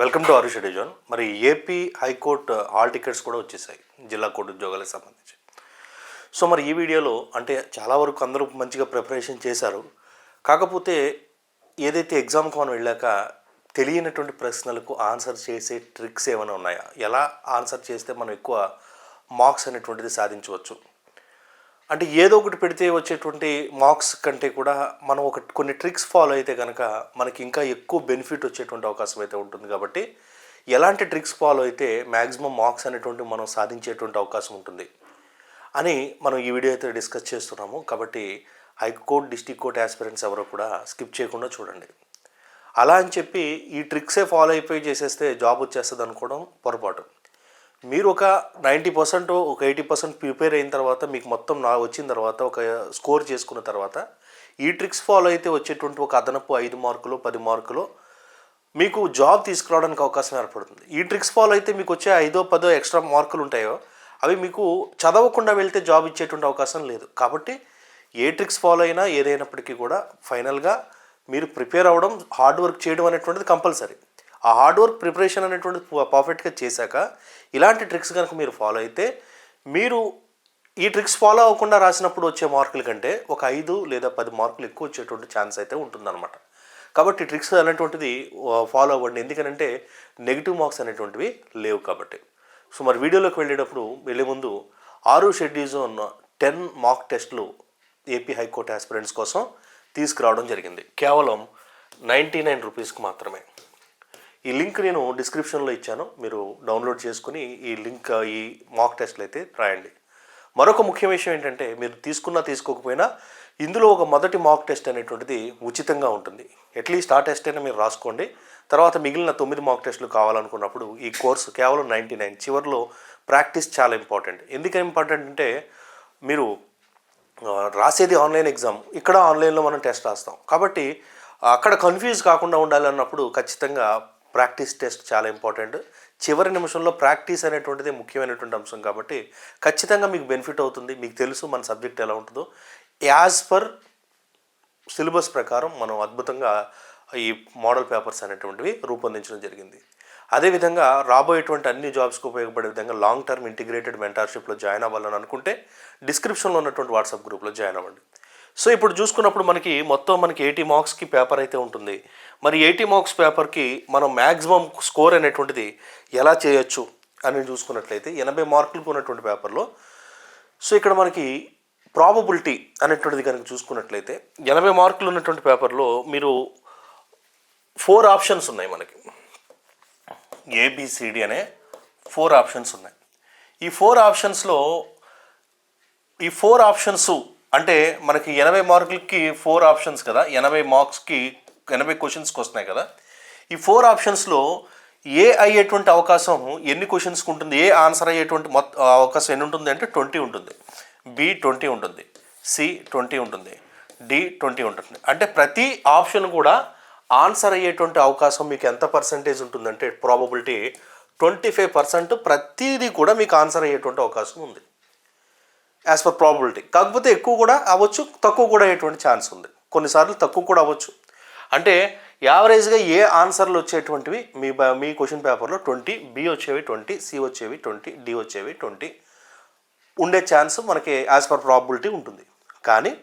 Welcome to ఆరు డిజోన్ మరి AP high court hall tickets కూడా వచ్చేసాయి జిల్లా కోర్టు ఉద్యోగాలకు సంబంధించి. సో మరి ఈ వీడియోలో అంటే చాలా వరకు అందరూ మంచిగా ప్రిపరేషన్ చేశారు. కాకపోతే ఏదైతే ఎగ్జామ్కి మనం వెళ్ళాక తెలియనటువంటి ప్రశ్నలకు ఆన్సర్ చేసే ట్రిక్స్ ఏమైనా ఉన్నాయా? ఎలా ఆన్సర్ చేస్తే మనం ఎక్కువ మార్క్స్ అనేటువంటిది సాధించవచ్చు? అంటే ఏదో ఒకటి పెడితే వచ్చేటువంటి మార్క్స్ కంటే కూడా మనం ఒక కొన్ని ట్రిక్స్ ఫాలో అయితే కనుక మనకి ఇంకా ఎక్కువ బెనిఫిట్ వచ్చేటువంటి అవకాశం అయితే ఉంటుంది కాబట్టి ఎలాంటి ట్రిక్స్ ఫాలో అయితే మ్యాక్సిమం మార్క్స్ అనేటువంటి మనం సాధించేటువంటి అవకాశం ఉంటుంది అని మనం ఈ వీడియో అయితే డిస్కస్ చేస్తున్నాము. కాబట్టి హైకోర్ట్ డిస్టిక్ కోర్ట్ ఆస్పిరెంట్స్ ఎవరో కూడా స్కిప్ చేయకుండా చూడండి. అలా అని చెప్పి ఈ ట్రిక్సే ఫాలో అయిపోయి చేసేస్తే జాబ్ వచ్చేస్తుంది అనుకోవడం పొరపాటు. మీరు ఒక నైంటీ పర్సెంట్ ఒక ఎయిటీ పర్సెంట్ ప్రిపేర్ అయిన తర్వాత మీకు మొత్తం నా వచ్చిన తర్వాత ఒక స్కోర్ చేసుకున్న తర్వాత ఈ ట్రిక్స్ ఫాలో అయితే వచ్చేటువంటి ఒక అదనపు ఐదు మార్కులు పది మార్కులు మీకు జాబ్ తీసుకురావడానికి అవకాశం ఏర్పడుతుంది. ఈ ట్రిక్స్ ఫాలో అయితే మీకు వచ్చే ఐదో పదో ఎక్స్ట్రా మార్కులు ఉంటాయో అవి మీకు చదవకుండా వెళ్తే జాబ్ ఇచ్చేటువంటి అవకాశం లేదు. కాబట్టి ఏ ట్రిక్స్ ఫాలో అయినా ఏదైనప్పటికీ కూడా ఫైనల్గా మీరు ప్రిపేర్ అవ్వడం హార్డ్ వర్క్ చేయడం అనేటువంటిది కంపల్సరీ. ఆ హార్డ్ వర్క్ ప్రిపరేషన్ అనేటువంటి పర్ఫెక్ట్గా చేశాక ఇలాంటి ట్రిక్స్ కనుక మీరు ఫాలో అయితే మీరు ఈ ట్రిక్స్ ఫాలో అవ్వకుండా రాసినప్పుడు వచ్చే మార్కుల కంటే ఒక ఐదు లేదా పది మార్కులు ఎక్కువ వచ్చేటువంటి ఛాన్స్ అయితే ఉంటుందన్నమాట. కాబట్టి ట్రిక్స్ అనేటువంటిది ఫాలో అవ్వండి. ఎందుకనంటే నెగిటివ్ మార్క్స్ అనేటువంటివి లేవు కాబట్టి. సో మరి వీడియోలోకి వెళ్ళేటప్పుడు వెళ్ళే ముందు ఆరు షెడ్యూల్స్ ఉన్న టెన్ మాక్ టెస్ట్లు ఏపీ హైకోర్టు ఆస్పిరెంట్స్ కోసం తీసుకురావడం జరిగింది. కేవలం నైంటీ నైన్ రూపీస్కి మాత్రమే. ఈ లింక్ నేను డిస్క్రిప్షన్లో ఇచ్చాను. మీరు డౌన్లోడ్ చేసుకుని ఈ లింక్ ఈ మాక్ టెస్ట్లు అయితే రాయండి. మరొక ముఖ్య విషయం ఏంటంటే మీరు తీసుకున్నా తీసుకోకపోయినా ఇందులో ఒక మొదటి మాక్ టెస్ట్ అనేటువంటిది ఉచితంగా ఉంటుంది. అట్లీస్ట్ ఆ టెస్ట్ అయినా మీరు రాసుకోండి. తర్వాత మిగిలిన తొమ్మిది మాక్ టెస్టులు కావాలనుకున్నప్పుడు ఈ కోర్సు కేవలం నైంటీ నైన్ చివరిలో ప్రాక్టీస్ చాలా ఇంపార్టెంట్. ఎందుకు ఇంపార్టెంట్ అంటే మీరు రాసేది ఆన్లైన్ ఎగ్జామ్. ఇక్కడ ఆన్లైన్లో మనం టెస్ట్ రాస్తాం. కాబట్టి అక్కడ కన్ఫ్యూజ్ కాకుండా ఉండాలన్నప్పుడు ఖచ్చితంగా ప్రాక్టీస్ టెస్ట్ చాలా ఇంపార్టెంట్. చివరి నిమిషంలో ప్రాక్టీస్ అనేటువంటిది ముఖ్యమైనటువంటి అంశం కాబట్టి ఖచ్చితంగా మీకు బెనిఫిట్ అవుతుంది. మీకు తెలుసు మన సబ్జెక్ట్ ఎలా ఉంటుందో. యాజ్ పర్ సిలబస్ ప్రకారం మనం అద్భుతంగా ఈ మోడల్ పేపర్స్ అనేటువంటివి రూపొందించడం జరిగింది. అదేవిధంగా రాబోయేటువంటి అన్ని జాబ్స్కి ఉపయోగపడే విధంగా లాంగ్ టర్మ్ ఇంటిగ్రేటెడ్ మెంటార్షిప్లో జాయిన్ అవ్వాలని అనుకుంటే డిస్క్రిప్షన్లో ఉన్నటువంటి వాట్సాప్ గ్రూప్లో జాయిన్ అవ్వండి. సో ఇప్పుడు చూసుకున్నప్పుడు మనకి మొత్తం మనకి ఎయిటీ మార్క్స్కి పేపర్ అయితే ఉంటుంది. మరి ఎయిటీ మార్క్స్ పేపర్కి మనం మ్యాక్సిమం స్కోర్ అనేటువంటిది ఎలా చేయొచ్చు అని చూసుకున్నట్లయితే ఎనభై మార్కులకు ఉన్నటువంటి పేపర్లో సో ఇక్కడ మనకి ప్రాబబిలిటీ అనేటువంటిది కనుక చూసుకున్నట్లయితే ఎనభై మార్కులు ఉన్నటువంటి పేపర్లో మీరు ఫోర్ ఆప్షన్స్ ఉన్నాయి మనకి. ఏబిసిడి అనే ఫోర్ ఆప్షన్స్ ఉన్నాయి. ఈ ఫోర్ ఆప్షన్స్లో ఈ ఫోర్ ఆప్షన్స్ అంటే మనకి ఎనభై మార్కులకి ఫోర్ ఆప్షన్స్ కదా ఎనభై మార్క్స్కి ఎనభై క్వశ్చన్స్కి వస్తున్నాయి కదా. ఈ ఫోర్ ఆప్షన్స్లో ఏ అయ్యేటువంటి అవకాశం ఎన్ని క్వశ్చన్స్కి ఉంటుంది ఏ ఆన్సర్ అయ్యేటువంటి మొత్తం అవకాశం ఎన్ని ఉంటుంది అంటే ట్వంటీ ఉంటుంది. బి ట్వంటీ ఉంటుంది. సి ట్వంటీ ఉంటుంది. డి ట్వంటీ ఉంటుంది. అంటే ప్రతి ఆప్షన్ కూడా ఆన్సర్ అయ్యేటువంటి అవకాశం మీకు ఎంత పర్సంటేజ్ ఉంటుందంటే ప్రాబబిలిటీ ట్వంటీ ఫైవ్ పర్సెంట్ ప్రతిదీ కూడా మీకు ఆన్సర్ అయ్యేటువంటి అవకాశం ఉంది. యాజ్ పర్ ప్రాబిలిటీ కాకపోతే ఎక్కువ కూడా అవ్వచ్చు తక్కువ కూడా అయ్యేటువంటి ఛాన్స్ ఉంది. కొన్నిసార్లు తక్కువ కూడా అవ్వచ్చు. అంటే యావరేజ్గా ఏ ఆన్సర్లు వచ్చేటువంటివి మీ బ- మీ క్వశ్చన్ పేపర్లో ట్వంటీ బి వచ్చేవి ట్వంటీ సి వచ్చేవి ట్వంటీ డి వచ్చేవి ట్వంటీ ఉండే ఛాన్స్ మనకి యాజ్ పర్ ప్రాబిలిటీ ఉంటుంది. కానీ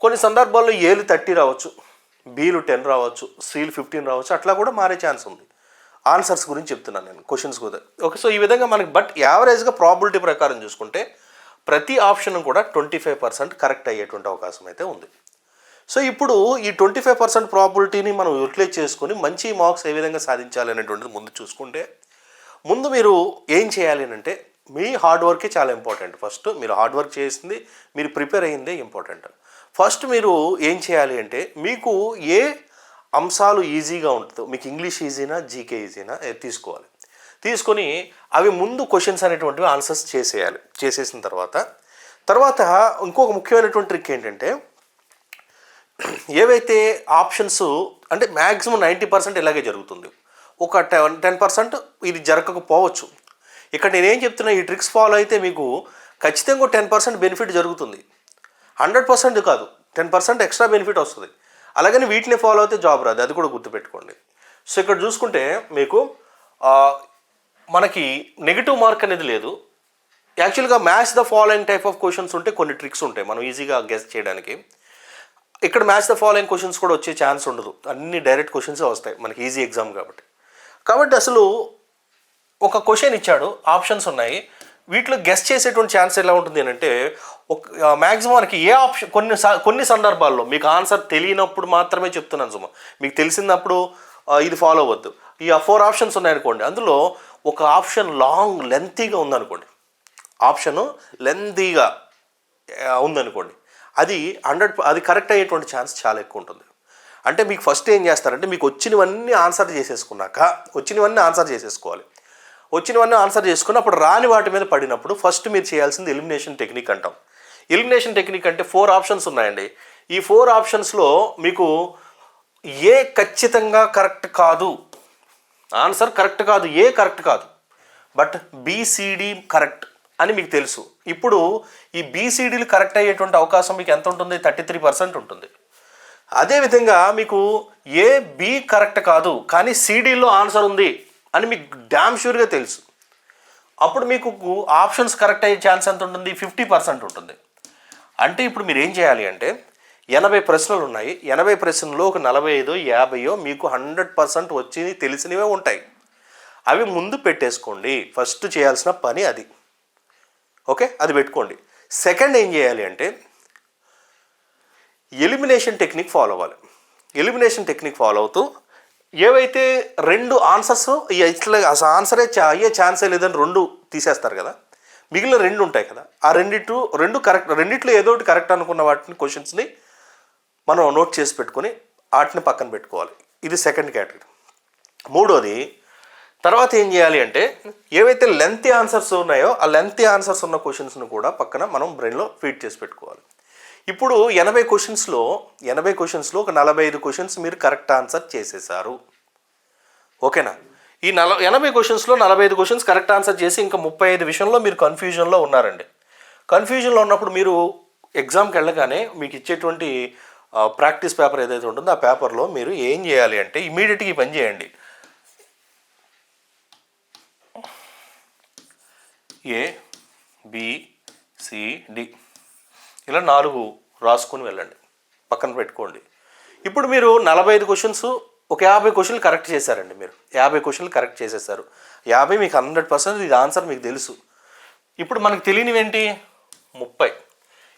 కొన్ని సందర్భాల్లో ఏలు థర్టీ రావచ్చు బీలు టెన్ రావచ్చు సీలు ఫిఫ్టీన్ రావచ్చు అట్లా కూడా మారే ఛాన్స్ ఉంది. ఆన్సర్స్ గురించి చెప్తున్నాను నేను క్వశ్చన్స్ కూడా ఓకే సో ఈ విధంగా మనకి బట్ యావరేజ్గా ప్రాబిలిటీ ప్రకారం చూసుకుంటే ప్రతి ఆప్షన్ కూడా ట్వంటీ ఫైవ్ పర్సెంట్ కరెక్ట్ అయ్యేటువంటి అవకాశం అయితే ఉంది. సో ఇప్పుడు ఈ ట్వంటీ ఫైవ్ పర్సెంట్ ప్రాబిలిటీని మనం యూటిలైజ్ చేసుకొని మంచి మార్క్స్ ఏ విధంగా సాధించాలి అనేటువంటిది ముందు చూసుకుంటే ముందు మీరు ఏం చేయాలి అని అంటే మీ హార్డ్ వర్కే చాలా ఇంపార్టెంట్ ఫస్ట్ మీరు హార్డ్ వర్క్ చేసింది మీరు ప్రిపేర్ అయ్యిందే ఇంపార్టెంట్ ఫస్ట్ మీరు ఏం చేయాలి అంటే మీకు ఏ అంశాలు ఈజీగా ఉంటుందో మీకు ఇంగ్లీష్ ఈజీనా జీకే ఈజీనా తీసుకోవాలి. తీసుకొని అవి ముందు క్వశ్చన్స్ అనేటువంటివి ఆన్సర్స్ చేసేయాలి. చేసేసిన తర్వాత తర్వాత ఇంకొక ముఖ్యమైనటువంటి ట్రిక్ ఏంటంటే ఏవైతే ఆప్షన్స్ అంటే మ్యాక్సిమం నైంటీ పర్సెంట్ ఇలాగే జరుగుతుంది. ఒక టెన్ టెన్ పర్సెంట్ ఇది జరగకపోవచ్చు. ఇక్కడ నేనేం చెప్తున్నా ఈ ట్రిక్స్ ఫాలో అయితే మీకు ఖచ్చితంగా టెన్ పర్సెంట్ బెనిఫిట్ జరుగుతుంది. హండ్రెడ్ పర్సెంట్ కాదు టెన్ పర్సెంట్ ఎక్స్ట్రా బెనిఫిట్ వస్తుంది. అలాగని వీటిని ఫాలో అయితే జాబ్ రాదు అది కూడా గుర్తుపెట్టుకోండి. సో ఇక్కడ చూసుకుంటే మీకు మనకి నెగిటివ్ మార్క్ అనేది లేదు. యాక్చువల్గా match the following type of questions ఉంటే కొన్ని ట్రిక్స్ ఉంటాయి. మనం ఈజీగా గెస్ చేయడానికి. ఇక్కడ మ్యాచ్ ద ఫాలోయింగ్ క్వశ్చన్స్ కూడా వచ్చే ఛాన్స్ ఉండదు. అన్ని డైరెక్ట్ క్వశ్చన్స్ వస్తాయి. మనకి ఈజీ ఎగ్జామ్ కాబట్టి. కాబట్టి అసలు ఒక క్వశ్చన్ ఇచ్చాడు. ఆప్షన్స్ ఉన్నాయి. వీటిలో గెస్ చేసేటువంటి ఛాన్స్ ఎలా ఉంటుంది అని అంటే ఒక మ్యాక్సిమం మనకి ఏ ఆప్షన్ కొన్ని సా- కొన్ని సందర్భాల్లో మీకు ఆన్సర్ తెలియనప్పుడు మాత్రమే చెప్తున్నాను సుమ. మీకు తెలిసినప్పుడు ఇది ఫాలో అవ్వద్దు. ఈ ఫోర్ ఆప్షన్స్ ఉన్నాయనుకోండి అందులో ఒక ఆప్షన్ లాంగ్ లెంతీగా ఉందనుకోండి. ఆప్షను లెంతీగా ఉందనుకోండి. అది హండ్రెడ్ అది కరెక్ట్ అయ్యేటువంటి ఛాన్స్ చాలా ఎక్కువ ఉంటుంది. అంటే మీకు ఫస్ట్ ఏం చేస్తారంటే మీకు వచ్చినవన్నీ ఆన్సర్ చేసేసుకున్నాక వచ్చినవన్నీ ఆన్సర్ చేసేసుకోవాలి. వచ్చినవన్నీ ఆన్సర్ చేసుకుని అప్పుడు రాని వాటి మీద పడినప్పుడు ఫస్ట్ మీరు చేయాల్సింది ఎలిమినేషన్ టెక్నిక్ అంటాం. ఎలిమినేషన్ టెక్నిక్ అంటే ఫోర్ ఆప్షన్స్ ఉన్నాయండి. ఈ ఫోర్ ఆప్షన్స్లో మీకు ఏ ఖచ్చితంగా కరెక్ట్ కాదు ఆన్సర్ కరెక్ట్ కాదు ఏ కరెక్ట్ కాదు. But B C D correct అని మీకు తెలుసు. ఇప్పుడు ఈ బీసీడీలు కరెక్ట్ అయ్యేటువంటి అవకాశం మీకు ఎంత ఉంటుంది? థర్టీ త్రీ పర్సెంట్ ఉంటుంది. అదేవిధంగా మీకు ఏ బి కరెక్ట్ కాదు కానీ సిడీలో ఆన్సర్ ఉంది అని మీకు డ్యామ్ షూర్గా తెలుసు. అప్పుడు మీకు ఆప్షన్స్ కరెక్ట్ అయ్యే ఛాన్స్ ఎంత ఉంటుంది? ఫిఫ్టీ పర్సెంట్ ఉంటుంది. అంటే ఇప్పుడు మీరు ఏం చేయాలి అంటే ఎనభై ప్రశ్నలు ఉన్నాయి. ఎనభై ప్రశ్నలు ఒక నలభై ఐదో యాభైయో మీకు హండ్రెడ్ పర్సెంట్ వచ్చి తెలిసినవే ఉంటాయి. అవి ముందు పెట్టేసుకోండి. ఫస్ట్ చేయాల్సిన పని అది. ఓకే? అది పెట్టుకోండి. సెకండ్ ఏం చేయాలి అంటే ఎలిమినేషన్ టెక్నిక్ ఫాలో అవ్వాలి. ఎలిమినేషన్ టెక్నిక్ ఫాలో అవుతూ ఏవైతే రెండు ఆన్సర్స్ ఇట్లా అసలు ఆన్సరే అయ్యే ఛాన్సే లేదని రెండు తీసేస్తారు కదా. మిగిలిన రెండు ఉంటాయి కదా. ఆ రెండిటు రెండు కరెక్ట్ రెండిట్లో ఏదో ఒకటి కరెక్ట్ అనుకున్న వాటిని క్వశ్చన్స్ని మనం నోట్ చేసి పెట్టుకొని వాటిని పక్కన పెట్టుకోవాలి. ఇది సెకండ్ కేటగిరీ మూడోది తర్వాత ఏం చేయాలి అంటే ఏవైతే లెంతీ ఆన్సర్స్ ఉన్నాయో ఆ లెంతీ ఆన్సర్స్ ఉన్న క్వశ్చన్స్ను కూడా పక్కన మనం బ్రెయిన్లో ఫీడ్ చేసి పెట్టుకోవాలి. ఇప్పుడు ఎనభై క్వశ్చన్స్లో ఎనభై క్వశ్చన్స్లో ఒక నలభై ఐదు క్వశ్చన్స్ మీరు కరెక్ట్ ఆన్సర్ చేసేసారు. ఓకేనా? ఈ నల ఎనభై క్వశ్చన్స్లో నలభై ఐదు క్వశ్చన్స్ కరెక్ట్ ఆన్సర్ చేసి ఇంకా ముప్పై ఐదు విషయంలో మీరు కన్ఫ్యూజన్లో ఉన్నారండి. కన్ఫ్యూజన్లో ఉన్నప్పుడు మీరు ఎగ్జామ్కి వెళ్ళగానే మీకు ఇచ్చేటువంటి ప్రాక్టీస్ పేపర్ ఏదైతే ఉంటుందో ఆ పేపర్లో మీరు ఏం చేయాలి అంటే ఇమీడియట్గా పని చేయండి. ఏ బిసిడి ఇలా నాలుగు రాసుకొని వెళ్ళండి. పక్కన పెట్టుకోండి. ఇప్పుడు మీరు నలభై ఐదు క్వశ్చన్స్ ఒక యాభై క్వశ్చన్లు కరెక్ట్ చేశారండి మీరు. యాభై క్వశ్చన్లు కరెక్ట్ చేసేసారు. యాభై మీకు హండ్రెడ్ పర్సెంట్ ఇది ఆన్సర్ మీకు తెలుసు. ఇప్పుడు మనకు తెలియనివి ఏంటి? ముప్పై.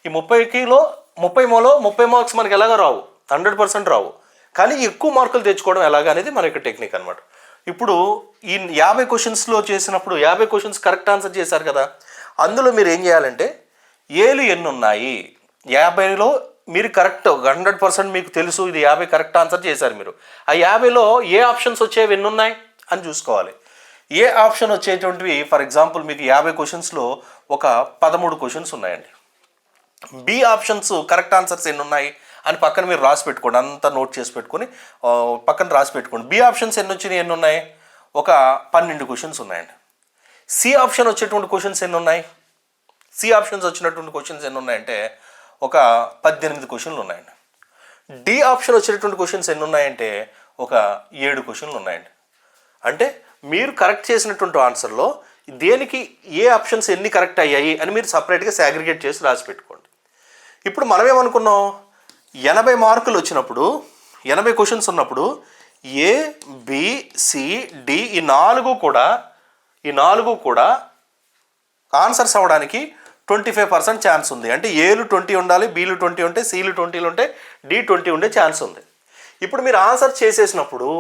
ఈ ముప్పైకిలో ముప్పై మోలో ముప్పై మార్క్స్ మనకి ఎలాగ రావు? హండ్రెడ్ పర్సెంట్ రావు. కానీ ఎక్కువ మార్కులు తెచ్చుకోవడం ఎలాగ అనేది మన యొక్క టెక్నిక్ అనమాట ఇప్పుడు ఈ యాభై క్వశ్చన్స్లో చేసినప్పుడు యాభై క్వశ్చన్స్ కరెక్ట్ ఆన్సర్ చేశారు కదా? అందులో మీరు ఏం చేయాలంటే ఏలు ఎన్ని ఉన్నాయి యాభైలో మీరు కరెక్ట్ హండ్రెడ్ పర్సెంట్ మీకు తెలుసు ఇది యాభై కరెక్ట్ ఆన్సర్ చేశారు మీరు. ఆ యాభైలో ఏ ఆప్షన్స్ వచ్చేవి ఎన్ని ఉన్నాయి అని చూసుకోవాలి. ఏ ఆప్షన్ వచ్చేటువంటివి? ఫర్ ఎగ్జాంపుల్ మీకు యాభై క్వశ్చన్స్లో ఒక పదమూడు క్వశ్చన్స్ ఉన్నాయండి. బి ఆప్షన్స్ కరెక్ట్ ఆన్సర్స్ ఎన్ని ఉన్నాయి అని పక్కన మీరు రాసి పెట్టుకోండి. అంతా నోట్ చేసి పెట్టుకొని పక్కన రాసి పెట్టుకోండి. బి ఆప్షన్స్ ఎన్ని వచ్చినాయి ఎన్ని ఉన్నాయి ఒక పన్నెండు క్వశ్చన్స్ ఉన్నాయండి. సి ఆప్షన్ వచ్చేటువంటి క్వశ్చన్స్ ఎన్ని ఉన్నాయి సి ఆప్షన్స్ వచ్చినటువంటి క్వశ్చన్స్ ఎన్ని ఉన్నాయంటే ఒక పద్దెనిమిది క్వశ్చన్లు ఉన్నాయండి. డి ఆప్షన్ వచ్చేటటువంటి క్వశ్చన్స్ ఎన్ని ఉన్నాయంటే ఒక ఏడు క్వశ్చన్లు ఉన్నాయండి. అంటే మీరు కరెక్ట్ చేసినటువంటి ఆన్సర్లో దేనికి ఏ ఆప్షన్స్ ఎన్ని కరెక్ట్ అయ్యాయి అని మీరు సపరేట్గా సాగ్రిగేట్ చేసి రాసి పెట్టుకోండి. ఇప్పుడు మనం ఏమనుకున్నాం ఎనభై మార్కులు వచ్చినప్పుడు ఎనభై క్వశ్చన్స్ ఉన్నప్పుడు ఏ బిసిడి ఈ నాలుగు కూడా ఈ నాలుగు కూడా ఆన్సర్స్ అవ్వడానికి ట్వంటీ ఫైవ్ పర్సెంట్ ఛాన్స్ ఉంది. అంటే ఏలు ట్వంటీ ఉండాలి బీలు ట్వంటీ ఉంటే సీలు ట్వంటీలు ఉంటే డి ట్వంటీ ఉండే ఛాన్స్ ఉంది. ఇప్పుడు మీరు ఆన్సర్ చేసేసినప్పుడు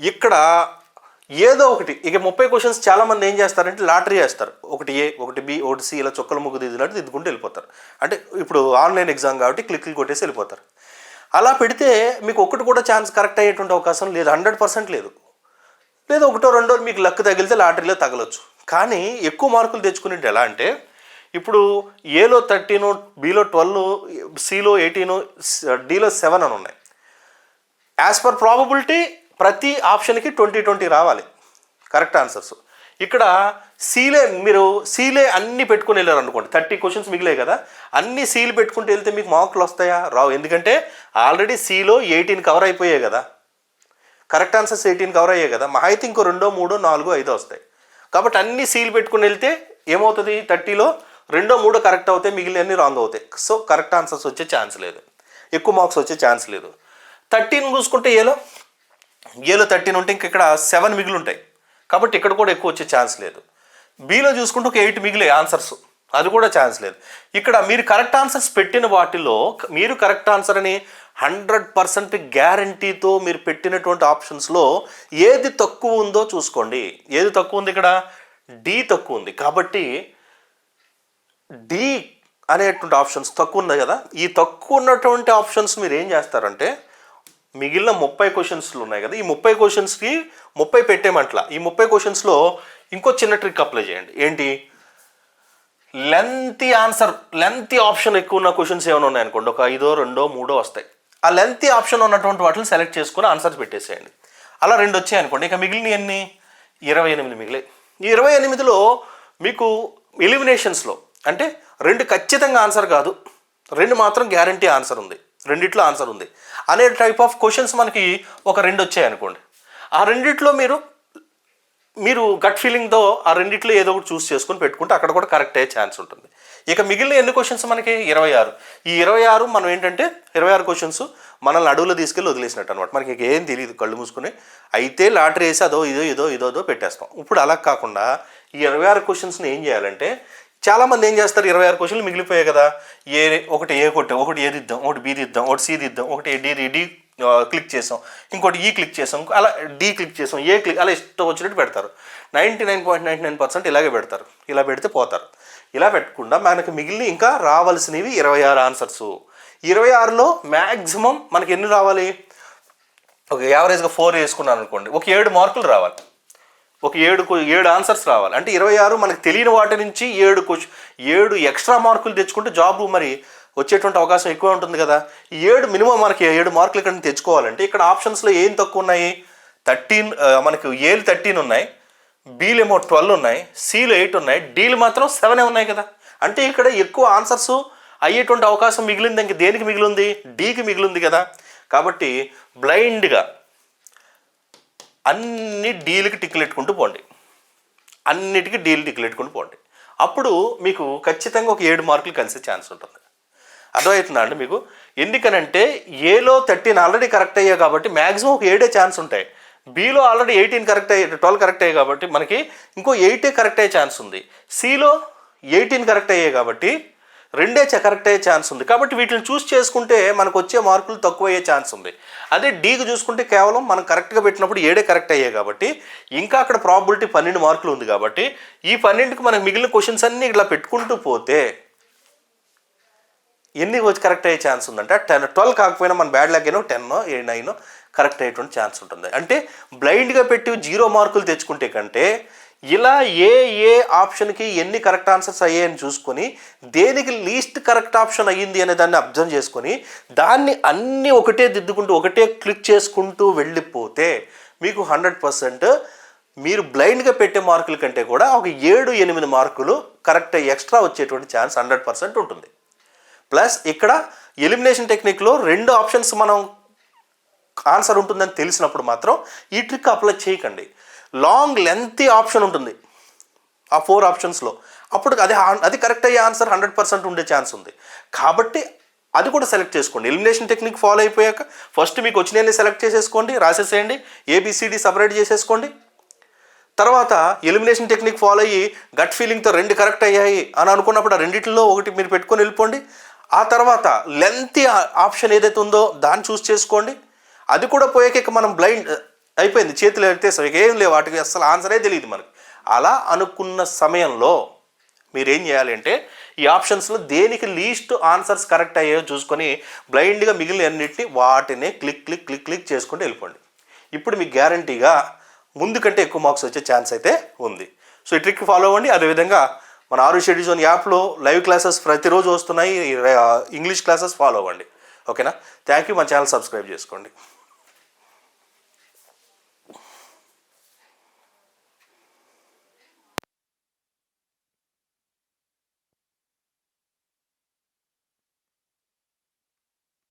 ఇక్కడ ఏదో ఒకటి. ఇక ముప్పై క్వశ్చన్స్ చాలామంది ఏం చేస్తారంటే లాటరీ వేస్తారు. ఒకటి ఏ ఒకటి బి ఒకటి సి ఇలా చొక్కల ముగ్గు దిద్దినట్టు దిద్దుకుంటూ వెళ్ళిపోతారు. అంటే ఇప్పుడు ఆన్లైన్ ఎగ్జామ్ కాబట్టి క్లిక్లు కొట్టేసి వెళ్ళిపోతారు. అలా పెడితే మీకు ఒకటి కూడా ఛాన్స్ కరెక్ట్ అయ్యేటువంటి అవకాశం లేదు. హండ్రెడ్ పర్సెంట్ లేదు. లేదా ఒకటో రెండో మీకు లక్ తగిలితే లాటరీలో తగలొచ్చు. కానీ ఎక్కువ మార్కులు తెచ్చుకునేది ఎలా అంటే ఇప్పుడు ఏలో థర్టీను బిలో ట్వెల్వ్ సిలో ఎయిటీను డీలో సెవెన్ అని ఉన్నాయి. యాజ్ పర్ ప్రాబబిలిటీ ప్రతి ఆప్షన్కి ట్వంటీ ట్వంటీ రావాలి. Correct answers. ఇక్కడ సీలే మీరు సీలే అన్ని పెట్టుకుని వెళ్ళారు అనుకోండి థర్టీ క్వశ్చన్స్ మిగిలే కదా అన్ని సీలు పెట్టుకుంటూ వెళ్తే మీకు మార్కులు వస్తాయా? రావు. ఎందుకంటే ఆల్రెడీ సీలో ఎయిటీన్ కవర్ అయిపోయాయి కదా. కరెక్ట్ ఆన్సర్స్ ఎయిటీన్ కవర్ అయ్యాయి కదా. మహా అయితే ఇంకో రెండో మూడో నాలుగో ఐదో వస్తాయి. కాబట్టి అన్ని సీల్ పెట్టుకుని వెళ్తే ఏమవుతుంది? థర్టీలో రెండో మూడో కరెక్ట్ అవుతాయి మిగిలినన్ని రాంగ్ అవుతాయి. సో కరెక్ట్ ఆన్సర్స్ వచ్చే ఛాన్స్ లేదు. ఎక్కువ మార్క్స్ వచ్చే ఛాన్స్ లేదు. థర్టీన్ చూసుకుంటే ఏలో ఏలో థర్టీన్ ఉంటే ఇంక ఇక్కడ సెవెన్ మిగిలి ఉంటాయి కాబట్టి ఇక్కడ కూడా ఎక్కువ వచ్చే ఛాన్స్ లేదు. బీలో చూసుకుంటే ఒక ఎయిట్ మిగిలే ఆన్సర్స్. అది కూడా ఛాన్స్ లేదు. ఇక్కడ మీరు కరెక్ట్ ఆన్సర్స్ పెట్టిన వాటిలో మీరు కరెక్ట్ ఆన్సర్ అని హండ్రెడ్ పర్సెంట్ గ్యారంటీతో మీరు పెట్టినటువంటి ఆప్షన్స్లో ఏది తక్కువ ఉందో చూసుకోండి. ఏది తక్కువ ఉంది ఇక్కడ? డి తక్కువ ఉంది. కాబట్టి డి అనేటువంటి ఆప్షన్స్ తక్కువ ఉన్నాయి కదా? ఈ తక్కువ ఉన్నటువంటి ఆప్షన్స్ మీరు ఏం చేస్తారంటే మిగిలిన ముప్పై క్వశ్చన్స్లు ఉన్నాయి కదా ఈ ముప్పై క్వశ్చన్స్కి ముప్పై పెట్టేమంట్ల ఈ ముప్పై క్వశ్చన్స్లో ఇంకో చిన్న ట్రిక్ అప్లై చేయండి. ఏంటి? లెంతీ ఆన్సర్ లెంతీ ఆప్షన్ ఎక్కువ ఉన్న క్వశ్చన్స్ ఏమైనా ఉన్నాయనుకోండి ఒక ఐదో రెండో మూడో వస్తాయి. ఆ లెంతీ ఆప్షన్ ఉన్నటువంటి వాటిని సెలెక్ట్ చేసుకుని ఆన్సర్స్ పెట్టేసేయండి. అలా రెండు వచ్చాయి అనుకోండి. ఇక మిగిలిన ఎన్ని? ఇరవై ఎనిమిది మిగిలాయి. ఈ ఇరవై ఎనిమిదిలో మీకు ఎలిమినేషన్స్లో అంటే రెండు ఖచ్చితంగా ఆన్సర్ కాదు రెండు మాత్రం గ్యారంటీ ఆన్సర్ ఉంది. రెండిట్లో ఆన్సర్ ఉంది. అనే టైప్ ఆఫ్ క్వశ్చన్స్ మనకి ఒక రెండు వచ్చాయి అనుకోండి. ఆ రెండిట్లో మీరు మీరు గట్ ఫీలింగ్తో ఆ రెండిట్లో ఏదో ఒకటి చూస్ చేసుకొని పెట్టుకుంటే అక్కడ కూడా కరెక్ట్ అయ్యే ఛాన్స్ ఉంటుంది. ఇక మిగిలిన ఎన్ని క్వశ్చన్స్ మనకి? ఇరవై ఆరు. ఈ ఇరవై ఆరు మనం ఏంటంటే ఇరవై ఆరు క్వశ్చన్స్ మనల్ని అడవులో తీసుకెళ్ళి వదిలేసినట్టు అనమాట మనకి ఇక ఏం తెలియదు కళ్ళు మూసుకుని. అయితే లాటరీ వేసి అదో ఇదో ఇదో ఇదో ఇదో పెట్టేస్తాం. ఇప్పుడు అలా కాకుండా ఈ ఇరవై ఆరు క్వశ్చన్స్ని ఏం చేయాలంటే చాలామంది ఏం చేస్తారు? ఇరవై ఆరు క్వశ్చన్లు మిగిలిపోయాయి కదా. ఏ ఒకటి ఏ కొట్టాం ఒకటి ఏది ఇద్దాం ఒకటి బీది ఇద్దాం ఒకటి సీది ఇద్దాం ఒకటి డి డి క్లిక్ చేసాం. ఇంకోటి ఈ క్లిక్ చేసాం అలా డి క్లిక్ చేసాం ఏ క్లిక్ అలా ఇష్టం వచ్చినట్టు పెడతారు. Ninety nine point ninety nine percent ఇలాగే పెడతారు. ఇలా పెడితే పోతారు. ఇలా పెట్టకుండా మనకు మిగిలిన ఇంకా రావాల్సినవి ఇరవై ఆరు ఆన్సర్స్. ఇరవై ఆరులో మ్యాక్సిమం మనకి ఎన్ని రావాలి? ఒక యావరేజ్గా ఫోర్ వేసుకున్నాను అనుకోండి. ఒక ఏడు మార్కులు రావాలి. ఒక ఏడు ఏడు ఆన్సర్స్ రావాలి. అంటే ఇరవై ఆరు మనకు తెలియని వాటి నుంచి ఏడు ఏడు ఎక్స్ట్రా మార్కులు తెచ్చుకుంటే జాబ్ మరి వచ్చేటువంటి అవకాశం ఎక్కువ ఉంటుంది కదా. ఈ ఏడు మినిమం మనకి ఏడు మార్కులు ఇక్కడ తెచ్చుకోవాలంటే ఇక్కడ ఆప్షన్స్లో ఏం తక్కువ ఉన్నాయి? థర్టీన్ మనకి ఏలు థర్టీన్ ఉన్నాయి. బీలు ఏమో ట్వెల్వ్ ఉన్నాయి. సీలు ఎయిట్ ఉన్నాయి. డీలు మాత్రం సెవెన్ ఉన్నాయి కదా. అంటే ఇక్కడ ఎక్కువ ఆన్సర్స్ అయ్యేటువంటి అవకాశం మిగిలింది. ఇంక దేనికి మిగిలింది? డీకి మిగిలింది కదా. కాబట్టి బ్లైండ్గా అన్ని డీల్కి టిక్కులెట్టుకుంటూ పోండి. అన్నిటికీ డీల్ టిక్లు పోండి. అప్పుడు మీకు ఖచ్చితంగా ఒక ఏడు మార్కులు కలిసే ఛాన్స్ ఉంటుంది. అర్థమవుతుందా అండి మీకు? ఎందుకనంటే ఏలో థర్టీన్ ఆల్రెడీ కరెక్ట్ అయ్యాయి కాబట్టి మ్యాక్సిమం ఒక ఏడే ఛాన్స్ ఉంటాయి. బీలో ఆల్రెడీ ఎయిటీన్ కరెక్ట్ అయ్యి ట్వెల్వ్ కరెక్ట్ అయ్యాయి కాబట్టి మనకి ఇంకో ఎయిటే కరెక్ట్ అయ్యే ఛాన్స్ ఉంది. సిలో ఎయిటీన్ కరెక్ట్ అయ్యాయి కాబట్టి రెండే చ- కరెక్ట్ అయ్యే ఛాన్స్ ఉంది. కాబట్టి వీటిని చూస్ చేసుకుంటే మనకు వచ్చే మార్కులు తక్కువ అయ్యే ఛాన్స్ ఉంది. అదే డీకి చూసుకుంటే కేవలం మనం కరెక్ట్గా పెట్టినప్పుడు ఏడే కరెక్ట్ అయ్యాయి కాబట్టి ఇంకా అక్కడ ప్రాబిలిటీ పన్నెండు మార్కులు ఉంది కాబట్టి ఈ పన్నెండుకి మనకు మిగిలిన క్వశ్చన్స్ అన్నీ ఇట్లా పెట్టుకుంటూ పోతే ఎన్ని వచ్చి కరెక్ట్ అయ్యే ఛాన్స్ ఉందంటే టెన్ ట్వెల్వ్ కాకపోయినా మన బ్యాడ్ లక్ అయినా టెన్ ఏ నైన్ కరెక్ట్ అయ్యేటువంటి ఛాన్స్ ఉంటుంది. అంటే బ్లైండ్గా పెట్టి జీరో మార్కులు తెచ్చుకుంటే కంటే ఇలా ఏ ఏ ఆప్షన్కి ఎన్ని కరెక్ట్ ఆన్సర్స్ అయ్యాయని చూసుకొని దేనికి లీస్ట్ కరెక్ట్ ఆప్షన్ అయ్యింది అనే దాన్ని అబ్జర్వ్ చేసుకొని దాన్ని అన్నీ ఒకటే దిద్దుకుంటూ ఒకటే క్లిక్ చేసుకుంటూ వెళ్ళిపోతే మీకు హండ్రెడ్ పర్సెంట్ మీరు బ్లైండ్గా పెట్టే మార్కుల కంటే కూడా ఒక ఏడు ఎనిమిది మార్కులు కరెక్ట్ ఎక్స్ట్రా వచ్చేటువంటి ఛాన్స్ హండ్రెడ్ పర్సెంట్ ఉంటుంది. ప్లస్ ఇక్కడ ఎలిమినేషన్ టెక్నిక్లో రెండు ఆప్షన్స్ మనం ఆన్సర్ ఉంటుందని తెలిసినప్పుడు మాత్రం ఈ ట్రిక్ అప్లై చేయకండి. లాంగ్ లెంతీ ఆప్షన్ ఉంటుంది. ఆ ఫోర్ ఆప్షన్స్లో. అప్పుడు అది అది కరెక్ట్ అయ్యే ఆన్సర్ హండ్రెడ్ పర్సెంట్ ఉండే ఛాన్స్ ఉంది. కాబట్టి అది కూడా సెలెక్ట్ చేసుకోండి. ఎలిమినేషన్ టెక్నిక్ ఫాలో అయిపోయాక ఫస్ట్ మీకు వచ్చినవి సెలెక్ట్ చేసేసుకోండి రాసేసేయండి A B C D separate చేసేసుకోండి. తర్వాత ఎలిమినేషన్ టెక్నిక్ ఫాలో అయ్యి గట్ ఫీలింగ్తో రెండు కరెక్ట్ అయ్యాయి అని అనుకున్నప్పుడు ఆ రెండింటిలో ఒకటి మీరు పెట్టుకొని వెళ్ళిపోండి. ఆ తర్వాత లెంతీ ఆప్షన్ ఏదైతే ఉందో దాన్ని చూస్ చేసుకోండి. అది కూడా పోయాక మనం బ్లైండ్ అయిపోయింది. చేతులు ఎత్తేసాం ఇక ఏం లేవు. వాటికి అసలు ఆన్సరే తెలియదు మనకి. అలా అనుకున్న సమయంలో మీరేం చేయాలి అంటే ఈ ఆప్షన్స్లో దేనికి లీస్ట్ ఆన్సర్స్ కరెక్ట్ అయ్యాయో చూసుకొని బ్లైండ్గా మిగిలిన అన్నింటినీ వాటిని క్లిక్ క్లిక్ క్లిక్ క్లిక్ చేసుకుంటూ వెళ్ళిపోండి. ఇప్పుడు మీకు గ్యారంటీగా ముందు కంటే ఎక్కువ మార్క్స్ వచ్చే ఛాన్స్ అయితే ఉంది. సో ఈ ట్రిక్ ఫాలో అవ్వండి. అదేవిధంగా మన ఆరు షెడ్యూల్ జోన్ యాప్లో లైవ్ క్లాసెస్ ప్రతిరోజు వస్తున్నాయి. ఇంగ్లీష్ క్లాసెస్ ఫాలో అవ్వండి. ఓకేనా? థ్యాంక్ యూ మన ఛానల్ సబ్స్క్రైబ్ చేసుకోండి.